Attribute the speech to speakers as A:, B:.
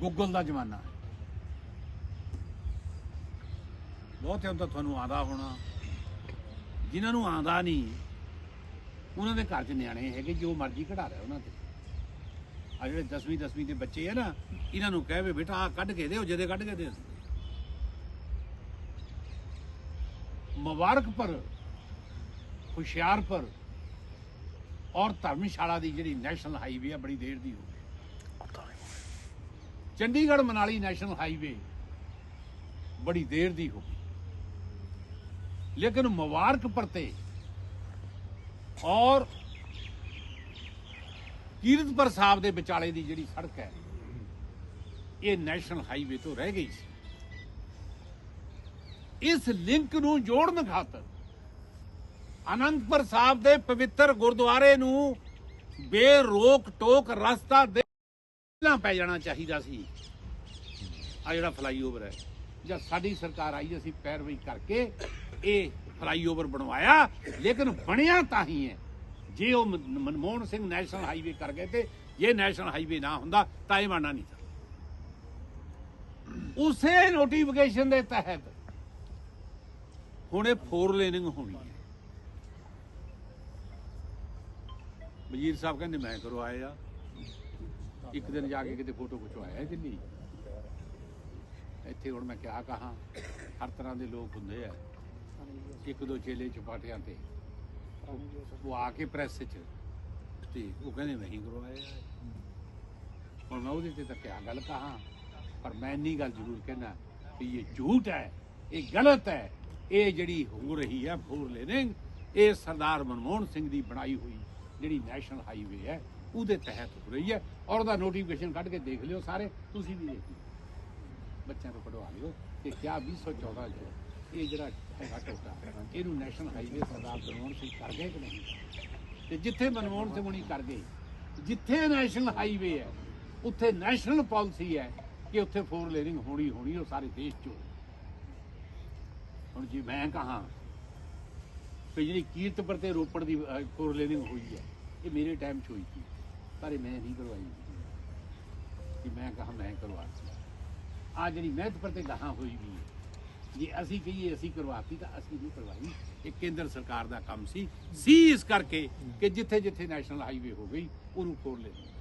A: Google ਦਾ ਜ਼ਮਾਨਾ ਹੈ। ਬਹੁਤ ਹੁਣ ਤਾਂ ਤੁਹਾਨੂੰ ਆਂਦਾ ਹੋਣਾ। ਜਿਨ੍ਹਾਂ ਨੂੰ ਆਂਦਾ ਨਹੀਂ, ਉਹਨਾਂ ਦੇ ਘਰ 'ਚ ਨਿਆਣੇ ਹੈਗੇ, ਜੋ ਮਰਜ਼ੀ ਕਢਾ ਲਿਆ ਉਹਨਾਂ ਤੇ। ਆ ਜਿਹੜੇ 10ਵੀਂ 10ਵੀਂ ਦੇ ਬੱਚੇ ਆ ਨਾ, ਇਹਨਾਂ ਨੂੰ ਕਹਵੇ ਬੇਟਾ ਆ ਕੱਢ ਕੇ ਦਿਓ ਜਦੇ ਕੱਢ ਕੇ ਦੇ ਮੁਬਾਰਕਪੁਰ ਹੁਸ਼ਿਆਰਪੁਰ ਔਰ ਧਰਮਸ਼ਾਲਾ ਦੀ ਜਿਹੜੀ ਨੈਸ਼ਨਲ ਹਾਈਵੇ ਆ, ਬੜੀ ਦੇਰ ਦੀ ਹੋ ਗਈ। ਚੰਡੀਗੜ੍ਹ ਮਨਾਲੀ ਨੈਸ਼ਨਲ ਹਾਈਵੇ ਬੜੀ ਦੇਰ ਦੀ ਹੋ ਗਈ। ਲੇਕਿਨ ਮੁਬਾਰਕ ਤੇ ਔਰ ਕੀਰਤਪੁਰ ਸਾਹਿਬ ਦੇ ਵਿਚਾਲੇ ਦੀ ਜਿਹੜੀ ਸੜਕ ਹੈ, ਇਹ ਨੈਸ਼ਨਲ ਹਾਈਵੇ ਤੋਂ ਰਹਿ ਗਈ ਸੀ। ਇਸ ਲਿੰਕ ਨੂੰ ਜੋੜਨ ਖਾਤਰ ਅਨੰਦਪੁਰ ਸਾਹਿਬ ਦੇ ਪਵਿੱਤਰ ਗੁਰਦੁਆਰੇ ਨੂੰ ਬੇਰੋਕ ਟੋਕ ਰਸਤਾ ਦੇ ਪਹਿਲਾਂ ਪੈ ਜਾਣਾ ਚਾਹੀਦਾ ਸੀ। ਆ ਜਿਹੜਾ ਫਲਾਈਓਵਰ ਹੈ, ਜਦ ਸਾਡੀ ਸਰਕਾਰ ਆਈ, ਅਸੀਂ ਪੈਰਵੀ ਕਰਕੇ ਇਹ ਫਲਾਈਓਵਰ ਬਣਵਾਇਆ, ਲੇਕਿਨ ਬਣਿਆ ਤਾਂ ਹੀ ਹੈ। ਜੇ ਉਹ ਮਨਮੋਹਨ ਸਿੰਘ ਨੈਸ਼ਨਲ ਹਾਈਵੇ ਕਰ ਗਏ ਤੇ ਇਹ ਨੈਸ਼ਨਲ ਹਾਈਵੇ ਨਾ ਹੁੰਦਾ, ਤਾਂ ਇਹ ਬਣਨਾ ਨਹੀਂ ਸੀ ਉਸੇ ਨੋਟੀਫਿਕੇਸ਼ਨ ਦੇ ਤਹਿਤ ਹੁਣ ਇਹ ਫੋਰ ਲੇਨਿੰਗ ਹੋਣੀ ਹੈ। ਵਜ਼ੀਰ ਸਾਹਿਬ ਕਹਿੰਦੇ, ਮੈਂ ਕਰਵਾਏ ਆ ਇੱਕ ਦਿਨ ਜਾ ਕੇ ਕਿਤੇ ਫੋਟੋ ਖਿਚਵਾਇਆ ਦਿੱਲੀ? ਇੱਥੇ ਹੁਣ ਮੈਂ ਕਿਹਾ ਕਹਾ, ਹਰ ਤਰ੍ਹਾਂ ਦੇ ਲੋਕ ਹੁੰਦੇ ਆ। ਇੱਕ ਦੋ ਚੇਲੇ ਚਪਾਟਿਆਂ ਤੇ। ਉਹ ਆ ਕੇ ਪ੍ਰੈਸ 'ਚ, ਤੇ ਉਹ ਕਹਿੰਦੇ ਨਹੀਂ ਕਰਵਾਇਆ ਹੁਣ ਮੈਂ ਉਹਦੇ ਤੇ ਤਾਂ ਕਿਆ ਗੱਲ ਕਹਾ? ਪਰ ਮੈਂ ਇੰਨੀ ਗੱਲ ਜ਼ਰੂਰ ਕਹਿਣਾ ਕਿ ਇਹ ਝੂਠ ਹੈ, ਇਹ ਗਲਤ ਹੈ। ਇਹ ਜਿਹੜੀ ਹੋ ਰਹੀ ਹੈ ਫੋਰ ਲੇਨਿੰਗ ਇਹ ਸਰਦਾਰ ਮਨਮੋਹਨ ਸਿੰਘ ਦੀ ਬਣਾਈ ਹੋਈ ਜਿਹੜੀ ਨੈਸ਼ਨਲ ਹਾਈਵੇ ਹੈ ਉਹਦੇ ਤਹਿਤ ਹੋ ਰਹੀ ਹੈ। ਔਰ ਉਹਦਾ ਨੋਟੀਫਿਕੇਸ਼ਨ ਕੱਢ ਕੇ ਦੇਖ ਲਿਓ ਸਾਰੇ। ਤੁਸੀਂ ਵੀ ਦੇਖ। ਲਿਓ ਬੱਚਿਆਂ ਨੂੰ ਪੜਵਾ ਲਿਓ ਕਿ ਕਿਆ 2014 ਜੋ ਇਹ ਜਿਹੜਾ ਹੈਗਾ ਟੋਟਾ। ਇਹਨੂੰ ਨੈਸ਼ਨਲ ਹਾਈਵੇ ਸਰਦਾਰ ਮਨਮੋਹਨ ਸਿੰਘ ਕਰ ਗਏ ਕਿ ਨਹੀਂ? ਤੇ ਜਿੱਥੇ ਮਨਮੋਹਨ ਸਿੰਘ ਹੁਣੀ ਕਰ ਗਏ, ਜਿੱਥੇ ਨੈਸ਼ਨਲ ਹਾਈਵੇ ਹੈ, ਉੱਥੇ ਨੈਸ਼ਨਲ ਪਾਲਿਸੀ ਹੈ ਕਿ ਉੱਥੇ ਫੋਰ ਲੇਨਿੰਗ ਹੋਣੀ ਹੋਣੀ ਉਹ ਸਾਰੇ ਦੇਸ਼ 'ਚ। ਹੁਣ ਜੀ ਮੈਂ ਕਹਾ ਕਿ ਜਿਹੜੀ ਕੀਰਤਪੁਰ ਤੇ ਰੋਪੜ ਦੀ ਫੋਰ ਲੇਨਿੰਗ ਹੋਈ ਹੈ, ਇਹ ਮੇਰੇ ਟਾਈਮ 'ਚ ਹੋਈ ਸੀ। ਪਰ ਇਹ ਮੈਂ ਨਹੀਂ ਕਰਵਾਈ। ਕਿ ਮੈਂ ਕਹਾ ਮੈਂ ਕਰਵਾਤੀ ਆ ਜਿਹੜੀ ਮਿਹਨਤ ਪਰ ਤੇ ਗਾਹਾਂ ਹੋਈ ਵੀ ਜੇ ਅਸੀਂ ਕਹੀਏ ਅਸੀਂ ਕਰਵਾਤੀ ਤਾਂ ਅਸੀਂ ਨਹੀਂ ਕਰਵਾਈ। ਇਹ ਕੇਂਦਰ ਸਰਕਾਰ ਦਾ ਕੰਮ ਸੀ। ਸੀ ਇਸ ਕਰਕੇ ਕਿ ਜਿੱਥੇ ਜਿੱਥੇ ਨੈਸ਼ਨਲ ਹਾਈਵੇ ਹੋ ਗਈ, ਉਹਨੂੰ ਫੋਰ ਲੇਨਿੰਗ